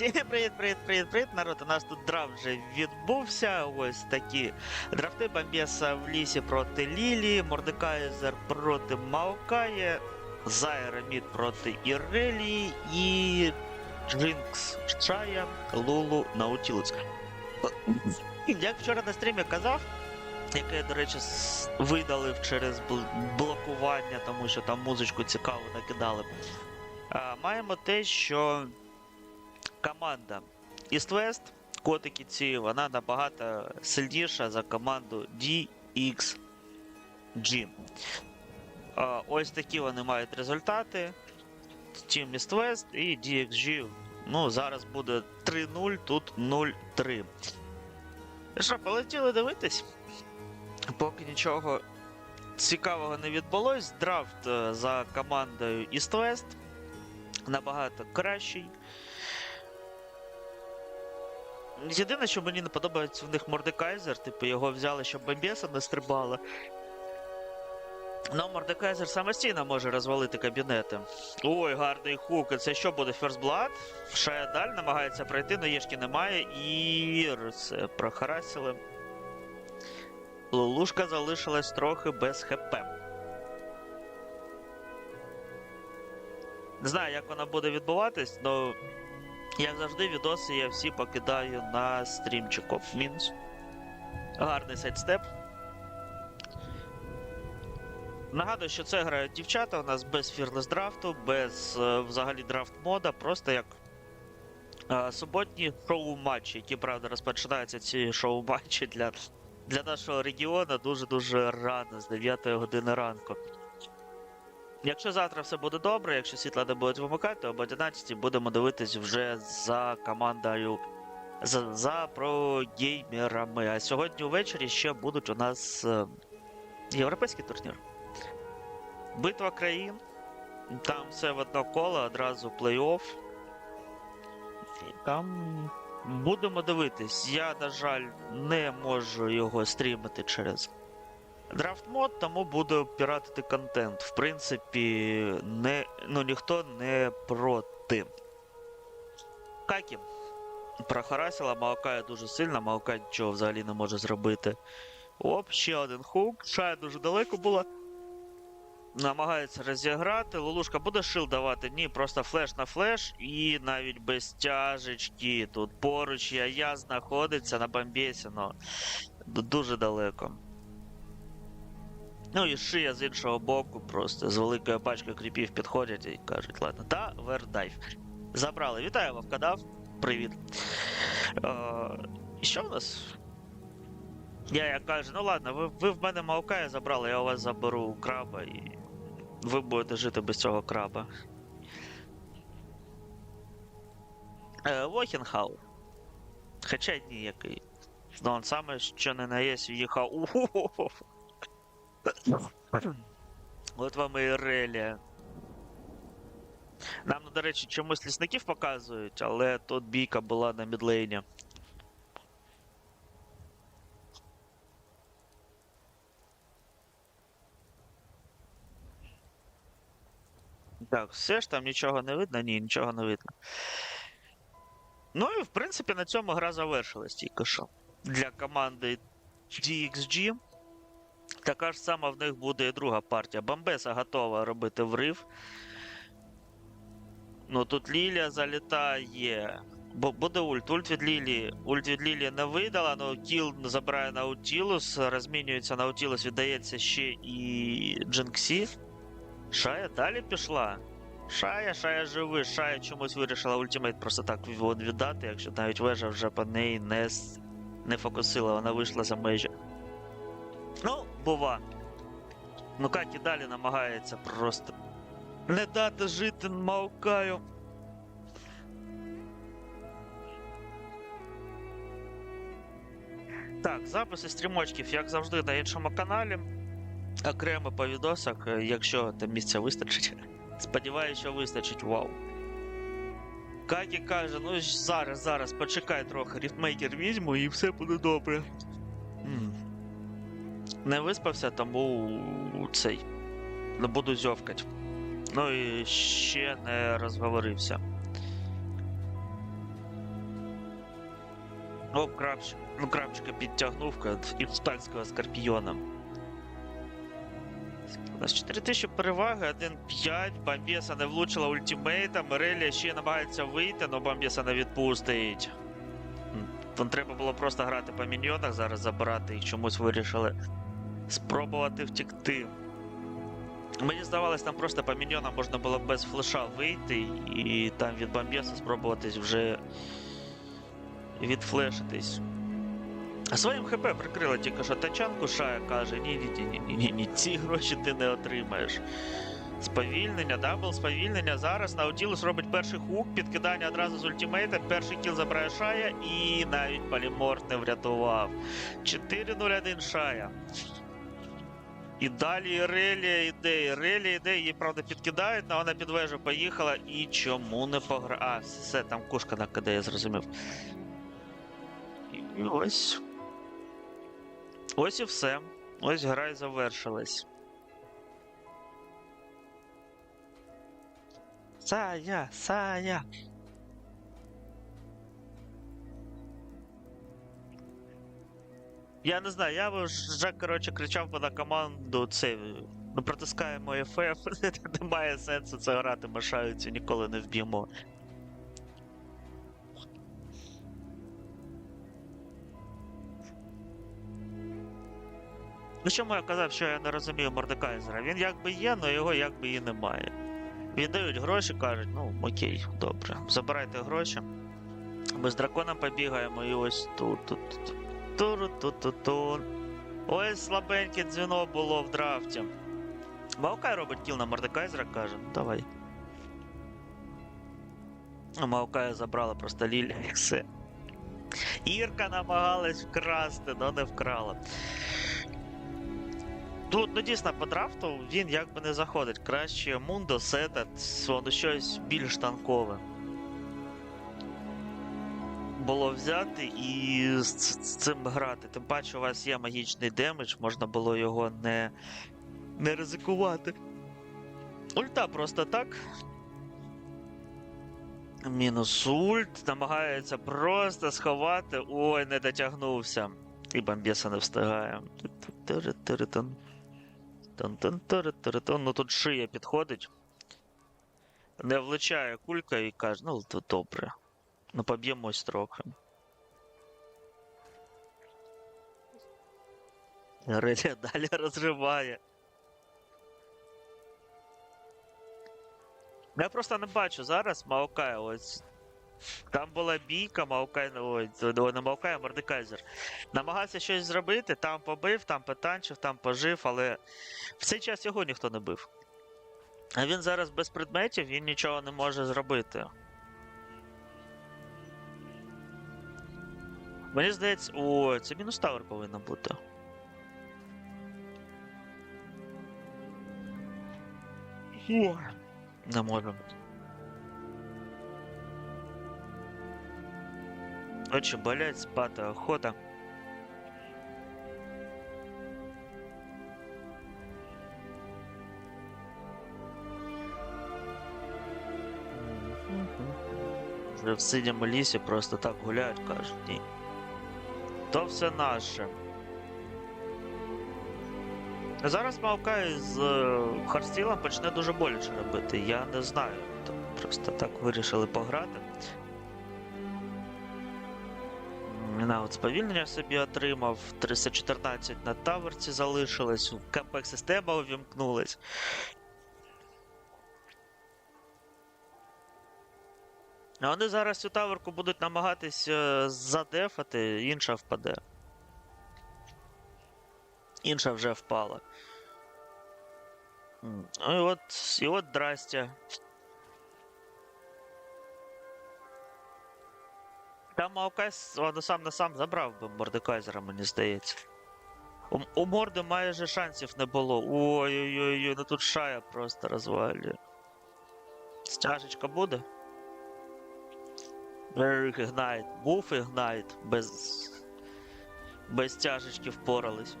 Всім привіт, привіт, привіт, привіт, народ. У нас тут драфт вже відбувся. Ось такі драфти Бомбеса в лісі проти Лілі, Мордекайзер проти Маукає, Зайрамід проти Ірелії і Джинкс Шая, Лулу Наутілус. Як вчора на стрімі казав, яке, до речі, видалив через блокування, тому що там музичку цікаву накидали. Маємо те, що команда East West, котики ці, вона набагато сильніша за команду DXG. Ось такі вони мають результати. Team East West і DXG. Ну, зараз буде 3-0, тут 0-3. Що, полетіли дивитись? Поки нічого цікавого не відбулось. Драфт е, за командою East West набагато кращий. Єдине, що мені не подобається в них Мордекайзер, типу його взяли, щоб бомбеса не стрибала. Ну, Мордекайзер самостійно може розвалити кабінети. Ой, гарний хук. Це що буде First Blood? Шаядаль намагається пройти, но єшки немає. І це прохарасили. Лулушка залишилась трохи без ХП. Не знаю, як вона буде відбуватись, але як завжди, відоси я всі покидаю на стрімчику. Мінус. Гарний сайдстеп. Нагадую, що це грають дівчата у нас без фірлес драфту, без е, взагалі драфт мода, просто як е, суботні шоу-матчі, які, правда, розпочинаються ці шоу-матчі для, для нашого регіону дуже-дуже рано, з 9 години ранку. Якщо завтра все буде добре, якщо світла не будуть вимикати, об 11 будемо дивитись вже за командою за, за прогеймерами. А сьогодні ввечері ще будуть у нас е, європейський турнір. Битва країн. Там все в одно коло, одразу плей-офф. Там будемо дивитись. Я, на жаль, не можу його стрімити через драфт мод, тому буду піратити контент. В принципі, не, ну, ніхто не проти. Какі. Прохарасила, Маокая дуже сильно, Маокай нічого взагалі не може зробити. Оп, ще один хук. Шая дуже далеко була. Намагається розіграти. Лулушка буде шил давати? Ні, просто флеш на флеш і навіть без тяжечки. Тут поруч я знаходиться на бомбесі, но дуже далеко. Ну і шия з іншого боку, просто з великою пачкою кріпів підходять і кажуть, ладно, та вердайв. Забрали. Вітаю, Вовкадав. Привіт. Е, що в нас? Я як кажу, ну ладно, ви, ви в мене Маукая забрали, я у вас заберу краба і ви будете жити без цього краба. Е, Вохенхау. Хоча ні, який. Ну, он саме, що не наєсть, в'їхав. От вам і релія. Нам, до речі, чомусь лісників показують, але тут бійка була на мідлейні. Так, все ж там нічого не видно? Ні, нічого не видно. Ну і в принципі на цьому гра завершилась тільки що. Для команди DXG. Така ж сама в них буде і друга партія. Бомбеса готова робити врив. Ну тут Лілія залітає. Бо буде ульт. Ульт від Лілії. Ульт від Лілії не видала, але кіл забирає Наутілус, розмінюється Наутілус, віддається ще і Джинксі. Шая далі пішла. Шая, Шая живий, Шая чомусь вирішила ультимейт просто так віддати, якщо навіть вежа вже по неї не, не фокусила, вона вийшла за межі. Ну, бува. Ну Какі далі намагається просто не дати жити Маукаю. Так, записи стрімочків, як завжди, на іншому каналі. Окремо по відосах, якщо там місця вистачить. Сподіваюся, що вистачить, вау. Какі каже, ну зараз, зараз, почекай трохи, ріфмейкер візьму і все буде добре. Не виспався, тому цей. Не буду зьовкать. Ну і ще не розговорився. О, крапч... ну, крапчика підтягнув від скорпіона. У нас 4000 переваги, 1-5, Бомбеса не влучила ультимейта, Мирелія ще намагається вийти, але Бомбеса не відпустить. Там треба було просто грати по міньйонах, зараз забирати їх чомусь вирішили спробувати втекти. Мені здавалось, там просто по міньйонам можна було без флеша вийти і там від Бомбеса спробуватись вже відфлешитись. А своїм ХП прикрила тільки що тачанку, Шая каже: ні, ні, ні, ні, ні, ні, ці гроші ти не отримаєш. Сповільнення, дабл сповільнення. Зараз Наутілус робить перший хук, підкидання одразу з ультимейта, перший кіл забирає Шая і навіть Поліморф не врятував. 4-0-1 Шая. І далі Ірелія йде, Ірелія йде, її, правда, підкидають, але вона під вежу поїхала і чому не погра... А, все, там кушка на КД, я зрозумів. І ось. Ось і все. Ось гра і завершилась. Сая, Сая. Я не знаю, я вже, коротше, кричав би на команду це. Ну, протискаємо FF, немає сенсу це грати, мешаються, ніколи не вб'ємо. Ну чому я казав, що я не розумію Мордекайзера? Він якби є, але його якби і немає. Віддають гроші, кажуть, ну окей, добре, забирайте гроші. Ми з драконом побігаємо і ось тут, тут, тут. Туру тут тут тут Ось слабеньке дзвіно було в драфті. Маукай робить кіл на Мордекайзера, каже, ну давай. Маукая забрала просто Лілія і все. Ірка намагалась вкрасти, але не вкрала. Тут, ну дійсно, по драфту він якби не заходить. Краще Мундо, Сета, воно щось більш танкове. Було взяти і з, цим грати. Тим паче у вас є магічний демедж, можна було його не, не ризикувати. Ульта просто так. Мінус ульт, намагається просто сховати. Ой, не дотягнувся. І бомбеса не встигає. Ну тут шия підходить. Не влучає кулька і каже, ну то добре. Ну поб'ємось трохи. Реля далі розриває. Я просто не бачу зараз Маокая ось. Там була бійка, Маокай, ой, не Маокай, а Мордекайзер. Намагався щось зробити, там побив, там потанчив, там пожив, але в цей час його ніхто не бив. А він зараз без предметів, він нічого не може зробити. Мені здається, о, це мінус тавер повинна бути. О, не можемо. Очі болять, спати охота. Вже в синьому лісі просто так гуляють, кажуть, ні. То все наше. Зараз Маукай з е, Харстілом почне дуже боляче робити. Я не знаю. Просто так вирішили пограти. На от сповільнення собі отримав. 314 на таверці залишилось, КП система увімкнулась. Вони зараз цю таверку будуть намагатись е, задефати, інша впаде. Інша вже впала. Ну і от, і от здрастя. Там Маукай воно сам на сам забрав би Мордекайзера, мені здається. У, у Морди майже шансів не було. Ой-ой-ой, ну тут шая просто розвалює. Стяжечка буде? Ігнайт. Був Ігнайт. Без. Без тяжечки впорались.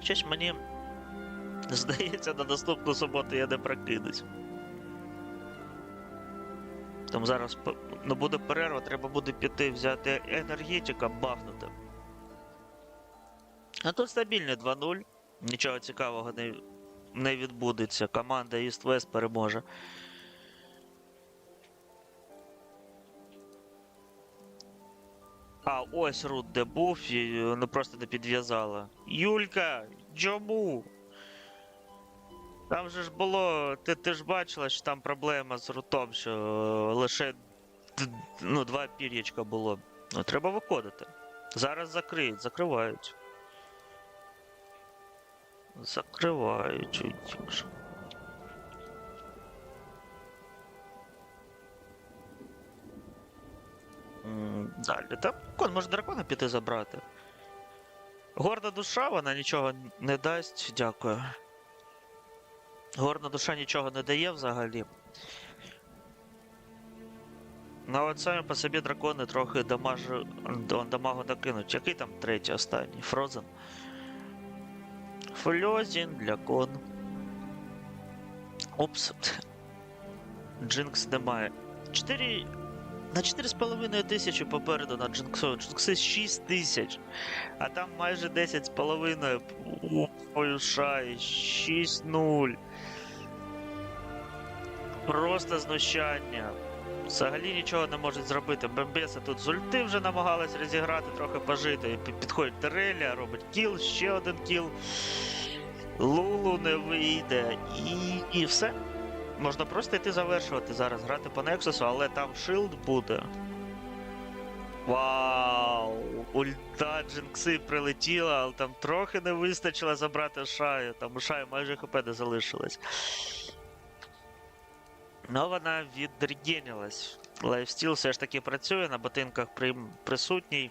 Щось мені здається, на наступну суботу я не прокинусь. Там зараз ну, буде перерва, треба буде піти взяти енергетика, бахнути. А тут стабільний 2-0. Нічого цікавого не, не відбудеться. Команда East West переможе. А, ось рут де був, і ну просто не підв'язала. Юлька, чому? Там же ж було. Ти, ти ж бачила, що там проблема з рутом, що е, лише ну, два пір'ячка було. Ну, треба виходити. Зараз закриють, закривають. Закривають. Далі. Та кон може дракона піти забрати. Горда душа, вона нічого не дасть. Дякую. Горна душа нічого не дає взагалі. Ну, от самі по собі дракони трохи дамажу, дамагу накинуть. Який там третій останній? Фрозен. Фльозін для кон. Опс. Джинкс немає. 4. На 4,5 тисячі попереду на Джинксу. Джинкси 6 тисяч. А там майже 10,5. Шай. 6-0. Просто знущання. Взагалі нічого не можуть зробити. Бембеса тут з ульти вже намагалась розіграти, трохи пожити. Підходить Тереля, робить кіл, ще один кіл. Лулу не вийде. І, і все. Можна просто йти завершувати зараз, грати по Нексусу, але там шилд буде. Вау! Ульта Джинкси прилетіла, але там трохи не вистачило забрати шаю. Там у шаю майже хп не залишилось. Ну, вона відрегенілась. Лайфстіл все ж таки працює, на ботинках при... присутній.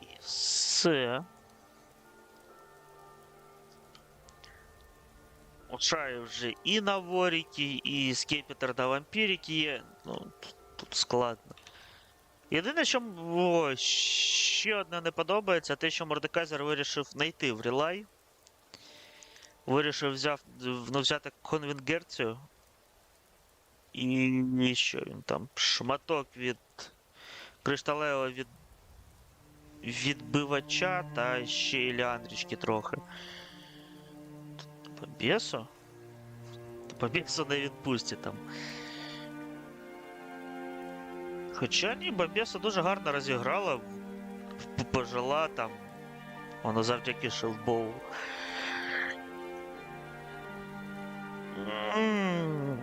І все. У Шаї вже і на Воріки, і Скепітер на Вампіріки є. Ну, тут, складно. Єдине, що о, ще одне не подобається, те, що Мордекайзер вирішив знайти в релай. Вирішив взяв, ну, взяти конвенгерцію. І що він там? Шматок від кришталевого від відбивача та ще й ліандрічки трохи. По бісу? По не відпустять там. Хоча ні, Бабеса дуже гарно розіграла, пожила там. Воно завдяки Шелдбоу. М.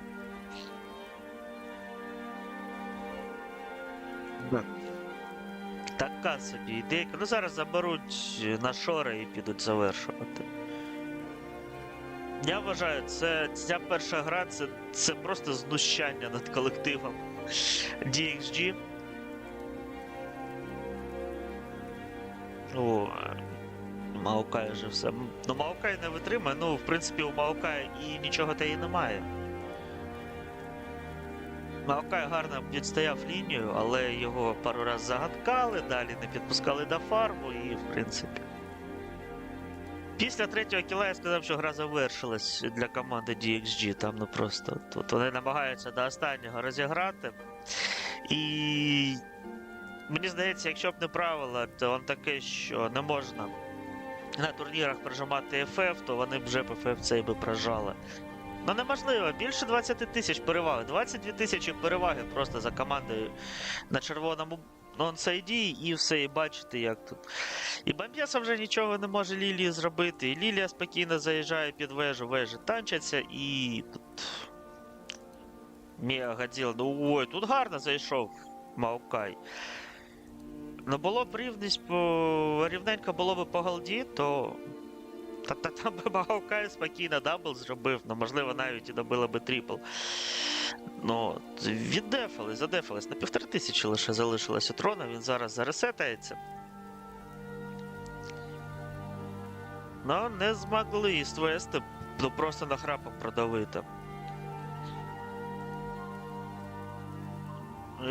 Така собі ідейка. Ну зараз заберуть на шори і підуть завершувати. Я вважаю, це ця перша гра це, це просто знущання над колективом DXG. О, Маокай вже все. Ну, Маокай не витримає, ну, в принципі, у Маокая і нічого та і немає. Маокай гарно відстояв лінію, але його пару раз загадкали, далі не підпускали до фарму і, в принципі. Після третього кіла я сказав, що гра завершилась для команди DXG. Там ну просто тут вони намагаються до останнього розіграти. І мені здається, якщо б не правило, то он таке, що не можна на турнірах прожимати FF, то вони б вже б FF цей би прожали. Ну неможливо, більше 20 тисяч переваги. 22 тисячі переваги просто за командою на червоному нонсайді і все, і бачите, як тут. І Бамбєса вже нічого не може Лілії зробити. І Лілія спокійно заїжджає під вежу, вежі танчаться і. Мія Гадзіла. Ну ой, тут гарно зайшов Маукай. Ну було б рівність по. рівненько було б по голді, то. Та, та там би Маукай спокійно дабл зробив, ну можливо навіть і добили би трипл. Ну, віддефались, задефались. На півтори тисячі лише залишилося трона, він зараз заресетається. Ну, не змогли ствести, ну просто нахрапом продавити.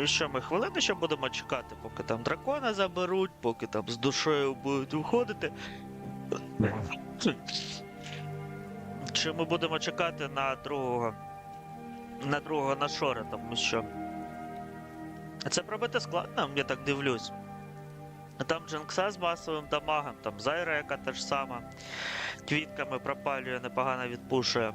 і що ми хвилини ще будемо чекати, поки там дракона заберуть, поки там з душею будуть виходити. Чи ми будемо чекати на другого. На другого нашора, тому що. Це пробити складно, я так дивлюсь. Там Джинкса з масовим дамагом, там Зайра, яка та ж сама. Квітками пропалює, непогано відпушує.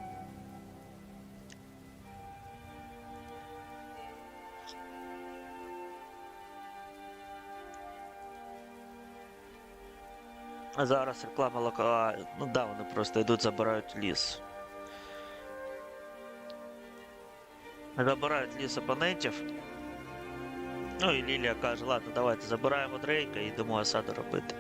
Зараз реклама лока. Ну да, вони просто йдуть, забирають ліс. Забирають ліс опонентів. Ну і Лілія каже, ладно, давайте забираємо Дрейка і йдемо осаду робити.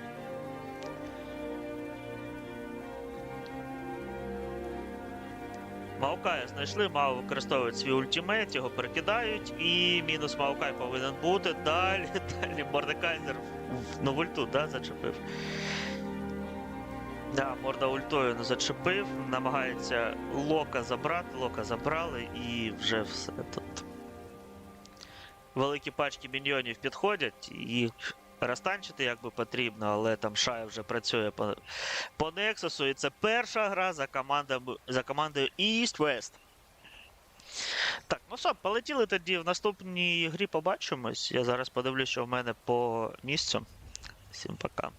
Маукая знайшли, Мау використовують свій ультимейт, його перекидають, і мінус Маукай повинен бути. Далі, далі Мордекайзер ну, в ульту, да, зачепив. Да, морда ультою не зачепив, намагається лока забрати, лока забрали і вже все тут. Великі пачки міньйонів підходять, і розтанчити як би потрібно, але там Шая вже працює по, по Нексусу, і це перша гра за, командами, за командою East West. Так, ну що, полетіли тоді в наступній грі побачимось. Я зараз подивлюсь, що в мене по місцю. Всім пока.